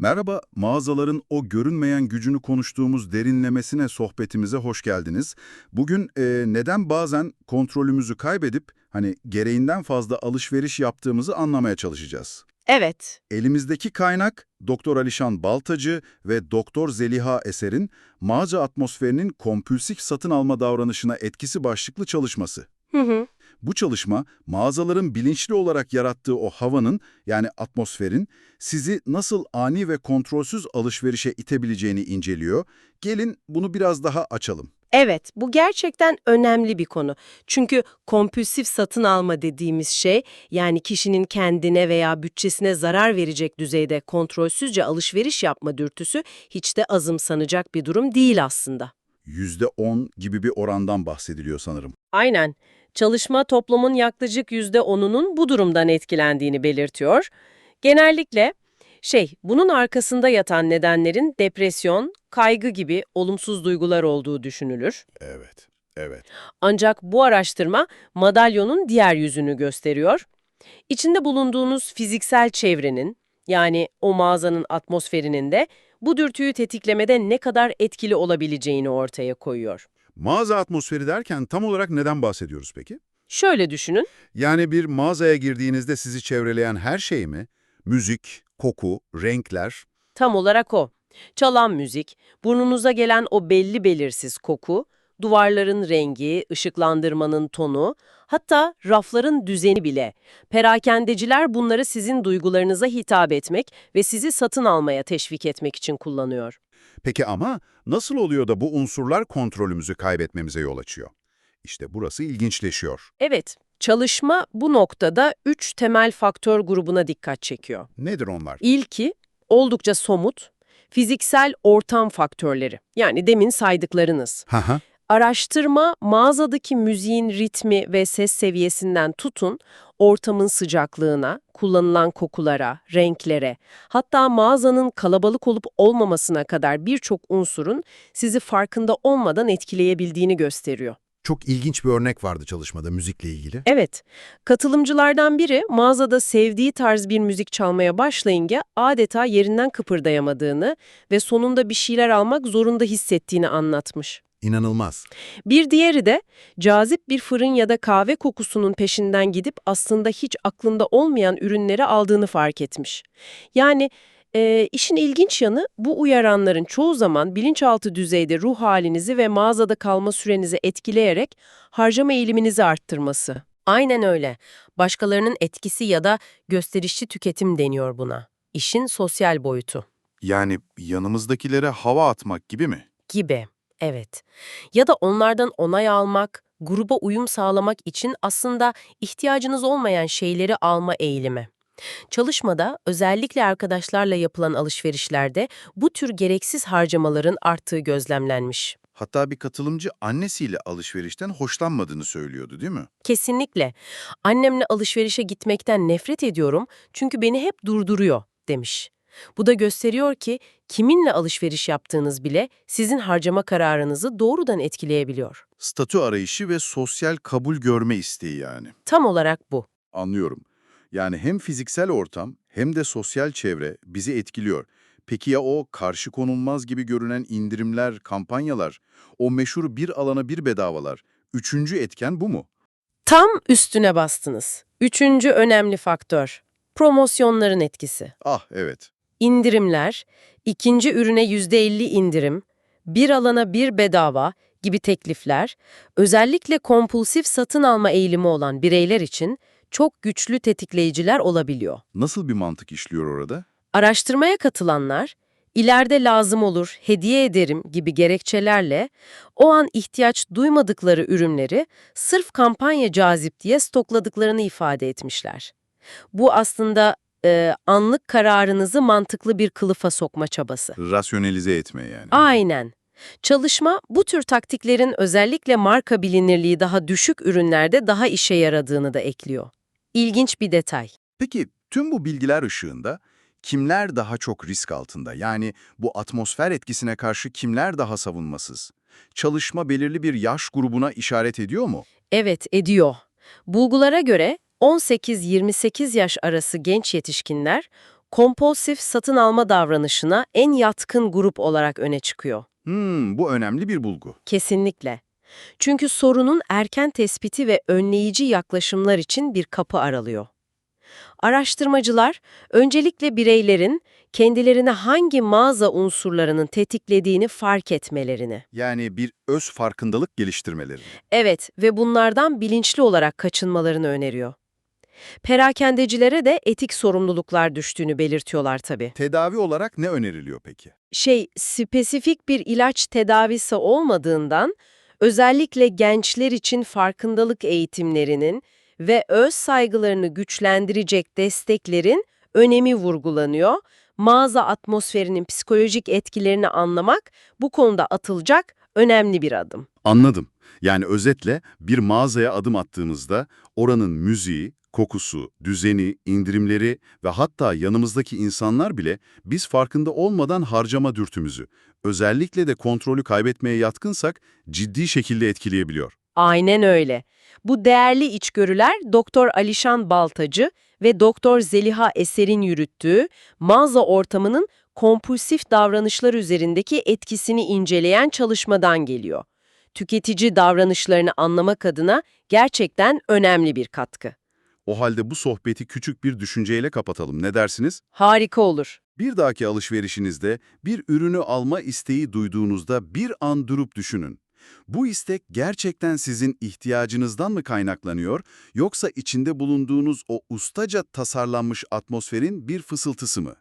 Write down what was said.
Merhaba, mağazaların o görünmeyen gücünü konuştuğumuz derinlemesine sohbetimize hoş geldiniz. Bugün e, neden bazen kontrolümüzü kaybedip hani gereğinden fazla alışveriş yaptığımızı anlamaya çalışacağız. Evet, Elimizdeki kaynak Doktor Alişan Baltacı ve Doktor Zeliha Eser'in mağaza atmosferinin kompülsif satın alma davranışına etkisi başlıklı çalışması. hı hı. Bu çalışma, mağazaların bilinçli olarak yarattığı o havanın, yani atmosferin, sizi nasıl ani ve kontrolsüz alışverişe itebileceğini inceliyor. Gelin bunu biraz daha açalım. Evet, bu gerçekten önemli bir konu. Çünkü kompülsif satın alma dediğimiz şey, yani kişinin kendine veya bütçesine zarar verecek düzeyde kontrolsüzce alışveriş yapma dürtüsü hiç de azımsanacak bir durum değil aslında. %10 gibi bir orandan bahsediliyor sanırım. Aynen. Çalışma toplumun yaklaşık %10'unun bu durumdan etkilendiğini belirtiyor. Genellikle şey, bunun arkasında yatan nedenlerin depresyon, kaygı gibi olumsuz duygular olduğu düşünülür. Evet, evet. Ancak bu araştırma madalyonun diğer yüzünü gösteriyor. İçinde bulunduğunuz fiziksel çevrenin, yani o mağazanın atmosferinin de bu dürtüyü tetiklemede ne kadar etkili olabileceğini ortaya koyuyor. Mağaza atmosferi derken tam olarak neden bahsediyoruz peki? Şöyle düşünün, Yani bir mağazaya girdiğinizde sizi çevreleyen her şey mi? Müzik, koku, renkler, tam olarak o. Çalan müzik, burnunuza gelen o belli belirsiz koku, duvarların rengi, ışıklandırmanın tonu, hatta rafların düzeni bile. Perakendeciler bunları sizin duygularınıza hitap etmek ve sizi satın almaya teşvik etmek için kullanıyor. Peki ama nasıl oluyor da bu unsurlar kontrolümüzü kaybetmemize yol açıyor? İşte burası ilginçleşiyor. Evet, çalışma bu noktada üç temel faktör grubuna dikkat çekiyor. Nedir onlar? İlki, oldukça somut, fiziksel ortam faktörleri. Yani demin saydıklarınız. Haha. Araştırma, mağazadaki müziğin ritmi ve ses seviyesinden tutun, ortamın sıcaklığına, kullanılan kokulara, renklere, hatta mağazanın kalabalık olup olmamasına kadar birçok unsurun sizi farkında olmadan etkileyebildiğini gösteriyor. Çok ilginç bir örnek vardı çalışmada müzikle ilgili. Evet, katılımcılardan biri mağazada sevdiği tarz bir müzik çalmaya başlayınca adeta yerinden kıpırdayamadığını ve sonunda bir şeyler almak zorunda hissettiğini anlatmış. İnanılmaz. Bir diğeri de cazip bir fırın ya da kahve kokusunun peşinden gidip aslında hiç aklında olmayan ürünleri aldığını fark etmiş. Yani e, işin ilginç yanı bu uyaranların çoğu zaman bilinçaltı düzeyde ruh halinizi ve mağazada kalma sürenizi etkileyerek harcama eğiliminizi arttırması. Aynen öyle. Başkalarının etkisi ya da gösterişçi tüketim deniyor buna. İşin sosyal boyutu. Yani yanımızdakilere hava atmak gibi mi? Gibi, evet. Ya da onlardan onay almak, gruba uyum sağlamak için aslında ihtiyacınız olmayan şeyleri alma eğilimi. Çalışmada özellikle arkadaşlarla yapılan alışverişlerde bu tür gereksiz harcamaların arttığı gözlemlenmiş. Hatta bir katılımcı annesiyle alışverişten hoşlanmadığını söylüyordu değil mi? Kesinlikle. Annemle alışverişe gitmekten nefret ediyorum çünkü beni hep durduruyor demiş. Bu da gösteriyor ki kiminle alışveriş yaptığınız bile sizin harcama kararınızı doğrudan etkileyebiliyor. Statü arayışı ve sosyal kabul görme isteği yani. Tam olarak bu. Anlıyorum. Yani hem fiziksel ortam hem de sosyal çevre bizi etkiliyor. Peki ya o karşı konulmaz gibi görünen indirimler, kampanyalar, o meşhur bir alana bir bedavalar, üçüncü etken bu mu? Tam üstüne bastınız. Üçüncü önemli faktör. Promosyonların etkisi. Ah evet. İndirimler, ikinci ürüne %50 indirim, bir alana bir bedava gibi teklifler, özellikle kompulsif satın alma eğilimi olan bireyler için çok güçlü tetikleyiciler olabiliyor. Nasıl bir mantık işliyor orada? Araştırmaya katılanlar, ileride lazım olur, hediye ederim gibi gerekçelerle o an ihtiyaç duymadıkları ürünleri sırf kampanya cazip diye stokladıklarını ifade etmişler. Bu aslında e, anlık kararınızı mantıklı bir kılıfa sokma çabası. Rasyonelize etme yani. Aynen. Çalışma bu tür taktiklerin özellikle marka bilinirliği daha düşük ürünlerde daha işe yaradığını da ekliyor. İlginç bir detay. Peki tüm bu bilgiler ışığında kimler daha çok risk altında? Yani bu atmosfer etkisine karşı kimler daha savunmasız? Çalışma belirli bir yaş grubuna işaret ediyor mu? Evet, ediyor. Bulgulara göre 18-28 yaş arası genç yetişkinler kompulsif satın alma davranışına en yatkın grup olarak öne çıkıyor. Hmm, bu önemli bir bulgu. Kesinlikle. Çünkü sorunun erken tespiti ve önleyici yaklaşımlar için bir kapı aralıyor. Araştırmacılar öncelikle bireylerin kendilerine hangi mağaza unsurlarının tetiklediğini fark etmelerini, Yani bir öz farkındalık geliştirmeleri. evet ve bunlardan bilinçli olarak kaçınmalarını öneriyor. Perakendecilere de etik sorumluluklar düştüğünü belirtiyorlar tabii. Tedavi olarak ne öneriliyor peki? şey spesifik bir ilaç tedavisi olmadığından özellikle gençler için farkındalık eğitimlerinin ve öz saygılarını güçlendirecek desteklerin önemi vurgulanıyor. Mağaza atmosferinin psikolojik etkilerini anlamak bu konuda atılacak önemli bir adım. Anladım. Yani özetle bir mağazaya adım attığımızda oranın müziği, kokusu, düzeni, indirimleri ve hatta yanımızdaki insanlar bile biz farkında olmadan harcama dürtümüzü, özellikle de kontrolü kaybetmeye yatkınsak ciddi şekilde etkileyebiliyor. Aynen öyle. Bu değerli içgörüler Doktor Alişan Baltacı ve Doktor Zeliha Eser'in yürüttüğü mağaza ortamının kompulsif davranışlar üzerindeki etkisini inceleyen çalışmadan geliyor. Tüketici davranışlarını anlamak adına gerçekten önemli bir katkı. O halde bu sohbeti küçük bir düşünceyle kapatalım. Ne dersiniz? Harika olur. Bir dahaki alışverişinizde bir ürünü alma isteği duyduğunuzda bir an durup düşünün. Bu istek gerçekten sizin ihtiyacınızdan mı kaynaklanıyor yoksa içinde bulunduğunuz o ustaca tasarlanmış atmosferin bir fısıltısı mı?